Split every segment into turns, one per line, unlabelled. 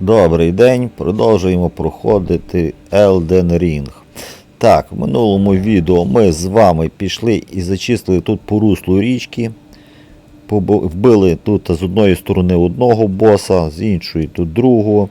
Добрий день, продовжуємо проходити Elden Ring. Так, в минулому відео ми з вами пішли і зачистили тут по руслу річки. Вбили тут з одної сторони одного боса, з іншої тут другого.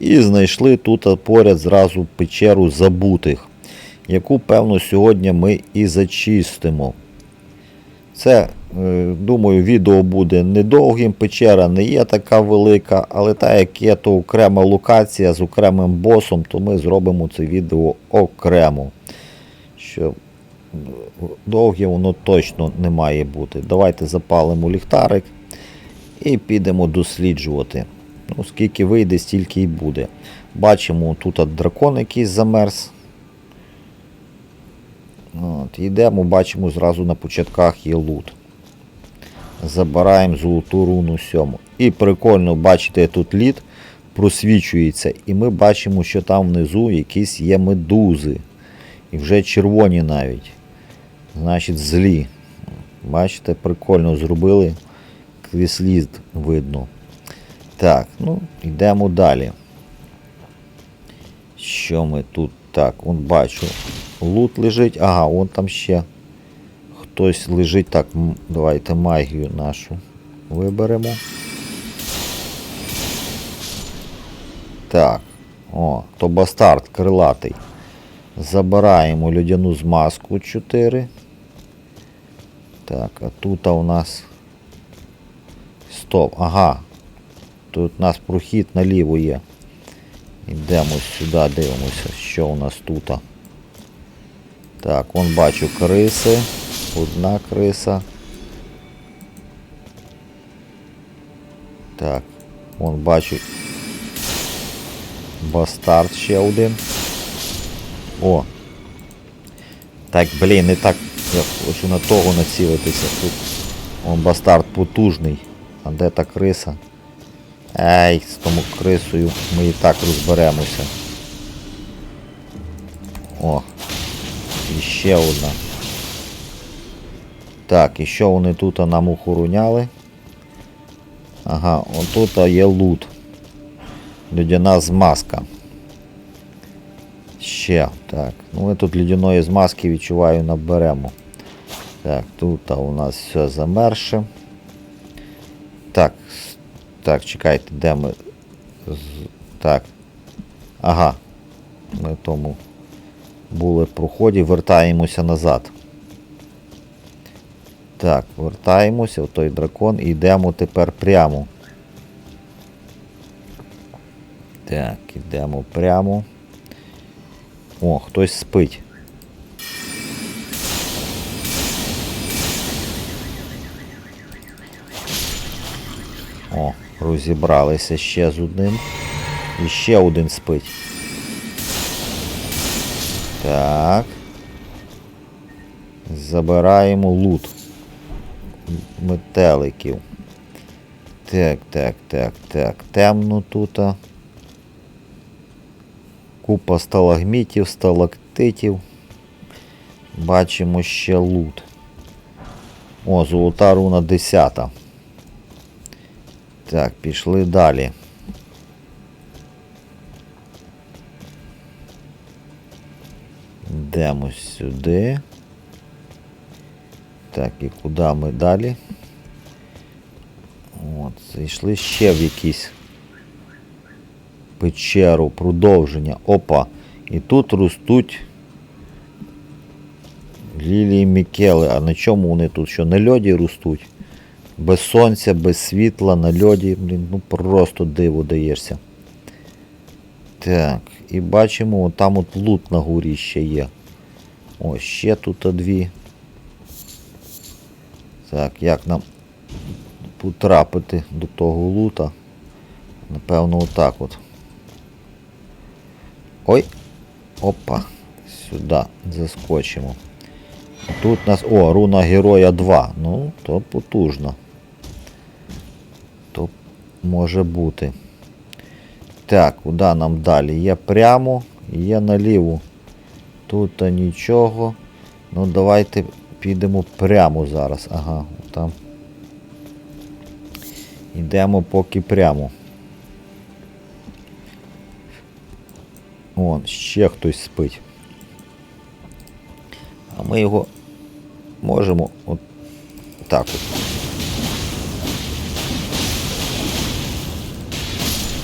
І знайшли тут поряд зразу печеру забутих, яку, певно, сьогодні ми і зачистимо. Це, е, думаю, відео буде недовгим. Печера не є така велика, але так як є то окрема локація з окремим босом, то ми зробимо це відео окремо. Що довге воно точно не має бути. Давайте запалимо ліхтарик і підемо досліджувати. Ну, скільки вийде, стільки і буде. Бачимо, тут дракон якийсь замерз. От, йдемо, бачимо зразу на початках є лут. Забираємо золоту руну сьому. І прикольно, бачите, тут лід просвічується, і ми бачимо, що там внизу якісь є медузи. І вже червоні навіть. Значить, злі. Бачите, прикольно зробили. Крізь лід видно. Так, ну, йдемо далі. Що ми тут? Так, он бачу. Лут лежить. Ага, вон там ще хтось лежить. Так, давайте магію нашу виберемо. Так. О, то бастард крилатий. Забираємо людяну змазку 4. Так, а тут у нас. Стоп, ага. Тут у нас прохід наліво є. Йдемо сюди, дивимося, що у нас тут. Так, вон бачу криси. Одна криса. Так, вон бачу. Бастард ще один. О. Так, блін, не так. Я хочу на того націлитися. Тут вон бастард потужний. А де та криса? Ей, з тому крисою ми і так розберемося. О, і ще одна. Так, і що вони тут нам охороняли? Ага, отут є лут. Людяна змазка. Ще, так. Ну ми тут людяної змазки відчуваю наберемо. Так, тут у нас все замерше. Так, чекайте, де ми. Так. Ага. Ми в тому були в проході, вертаємося назад. Так, вертаємося в той дракон і йдемо тепер прямо. Так, йдемо прямо. О, хтось спить. Розібралися ще з одним. І ще один спить. Так. Забираємо лут. Метеликів. Так, так, так, так. Темно тут. Купа сталагмітів, сталактитів. Бачимо ще лут. О, золота руна 10. Так, пішли далі. Йдемо сюди. Так, і куди ми далі? От, зайшли ще в якісь печеру, продовження. Опа. І тут ростуть лілії Мікели. А на чому вони тут? Що на льоді ростуть? Без сонця, без світла, на льоді. Блін, ну просто диво даєшся. Так, і бачимо, там от лут на горі ще є. О, ще тут дві. Так, як нам потрапити до того лута? Напевно, отак от. Ой! Опа! Сюди заскочимо. Тут у нас... О, руна героя 2. Ну, то потужно. То може бути. Так, куди нам далі? Є прямо, є наліво. Тут нічого. Ну давайте підемо прямо зараз. Ага, там. Йдемо поки прямо. Вон, ще хтось спить. А ми його можемо от так от.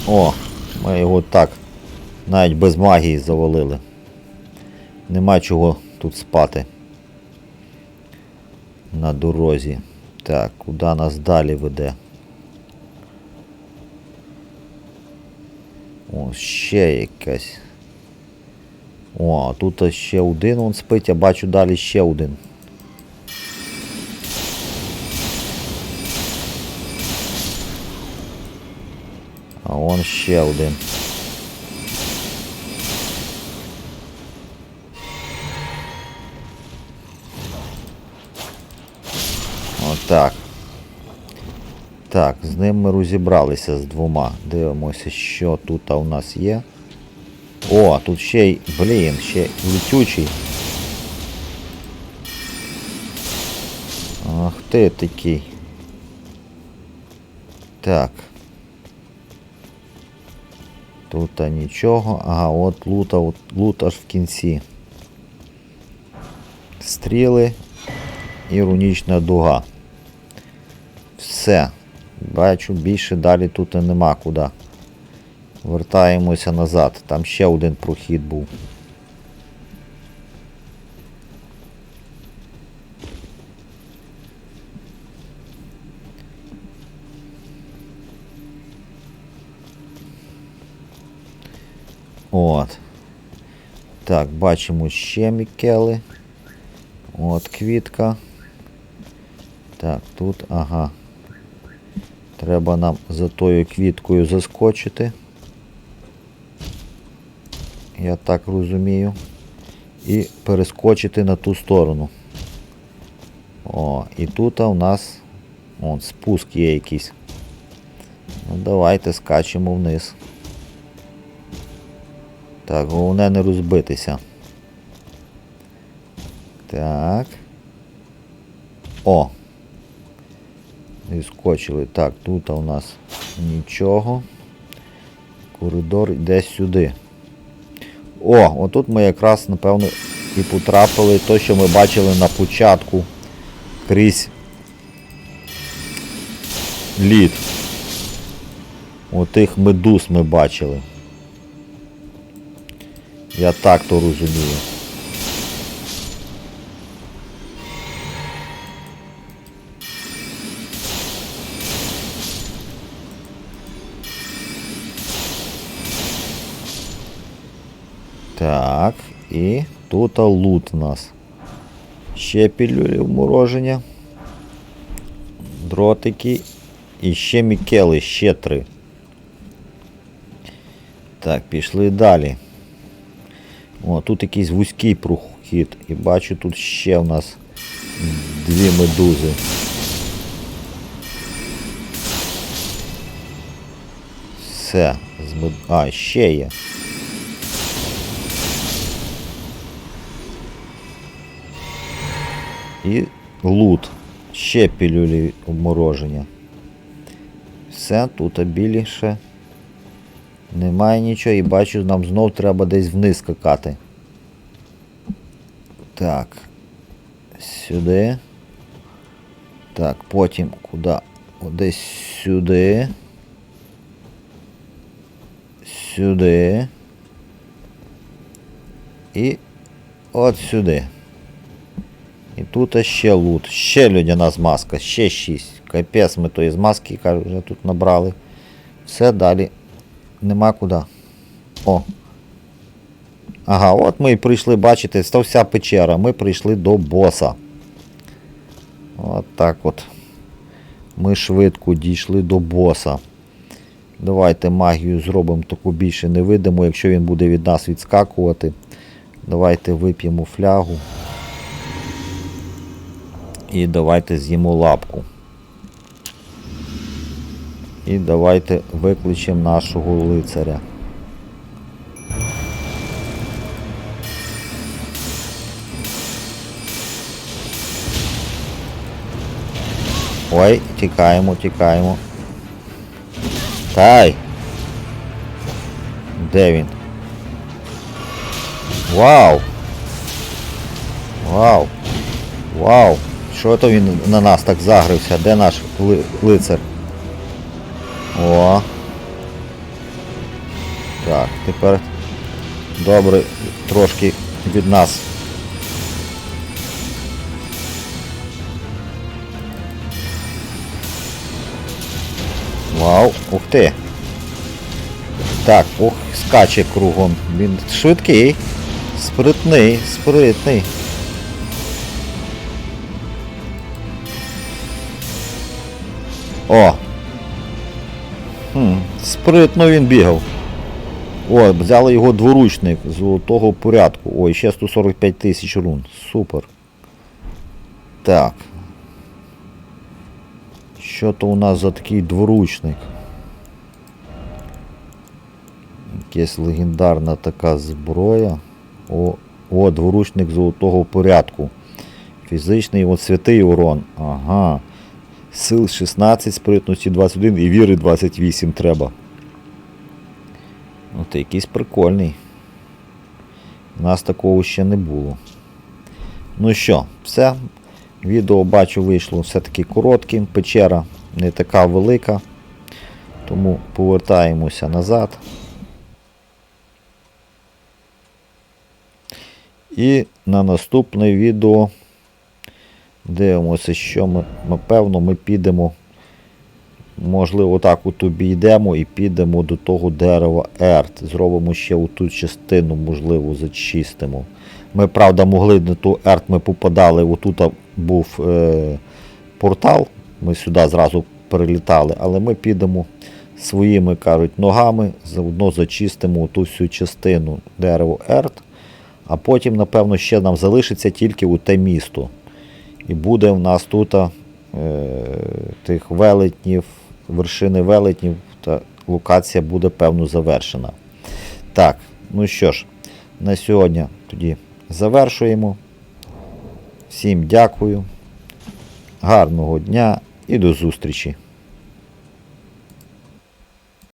О, ми його так навіть без магії завалили. Нема чого тут спати. На дорозі. Так, куди нас далі веде? О, ще якась. О, тут ще один он спить, я бачу далі ще один. А он ще один. Отак. Так, з ним ми розібралися з двома. Дивимося, що тут у нас є. О, тут ще й, блін, ще й летючий. Ах ти такий. Так. Тут нічого. Ага, от лута, от лут аж в кінці. Стріли і дуга. Все. Бачу, більше далі тут нема куди. Вертаємося назад. Там ще один прохід був. От. Так, бачимо ще мікели. От квітка. Так, тут, ага. Треба нам за тою квіткою заскочити. Я так розумію. І перескочити на ту сторону. О, і тут у нас он, спуск є якийсь. Ну, давайте скачемо вниз. Так, головне не розбитися. Так. О! Відскочили. Так, тут у нас нічого. Коридор йде сюди. О, отут ми якраз, напевно, і потрапили то, що ми бачили на початку крізь лід. Отих медуз ми бачили. Я так то розумію. Так, і тут лут у нас. Ще пілюлі вмороження. Дротики. І ще мікели, ще три. Так, пішли далі. О, тут якийсь вузький прохід. І бачу, тут ще у нас дві медузи. Все. З мед... А, ще є. І лут. Ще пілюлі обмороження. Все, тут більше. Немає нічого і бачу, нам знов треба десь вниз скакати. Так. Сюди. Так, потім куди? Десь сюди. Сюди. І от сюди. І тут ще лут. Ще людяна змазка, ще 6. Капець ми тої змазки, кажу, вже тут набрали. Все далі. Нема куди. О. Ага, от ми і прийшли, бачите, це вся печера. Ми прийшли до боса. От так от. Ми швидко дійшли до боса. Давайте магію зробимо таку більше невидиму, якщо він буде від нас відскакувати. Давайте вип'ємо флягу. І давайте з'їмо лапку. І давайте викличемо нашого лицаря. Ой, тікаємо, тікаємо. Тай! Де він? Вау! Вау! Вау! Що то він на нас так загрився? Де наш ли- лицар? О! Так, тепер добре трошки від нас. Вау, ух ти. Так, ох, скаче кругом. Він швидкий, спритний, спритний. О! Хм, спритно він бігав. О, взяли його дворучник золотого порядку. Ой, ще 145 тисяч рун. Супер. Так. Що то у нас за такий дворучник? Якась легендарна така зброя. О, о, дворучник золотого порядку. Фізичний от святий урон. Ага. Сил 16, спритності 21 і віри 28 треба. Ну ти якийсь прикольний. У нас такого ще не було. Ну що, все. Відео бачу вийшло все-таки коротким. Печера не така велика. Тому повертаємося назад. І на наступне відео дивимося, що ми, напевно, ми підемо. Можливо, так от обійдемо і підемо до того дерева Ерт. Зробимо ще оту частину, можливо, зачистимо. Ми, правда, могли на ту Ерт ми попадали, отут був е, портал, ми сюди зразу перелітали, але ми підемо своїми, кажуть, ногами, заодно зачистимо ту всю частину дерева Ерт, а потім, напевно, ще нам залишиться тільки те місто. І буде в нас тут е, тих велетнів, вершини велетнів, та локація буде певно завершена. Так, ну що ж, на сьогодні тоді завершуємо. Всім дякую, гарного дня і до зустрічі!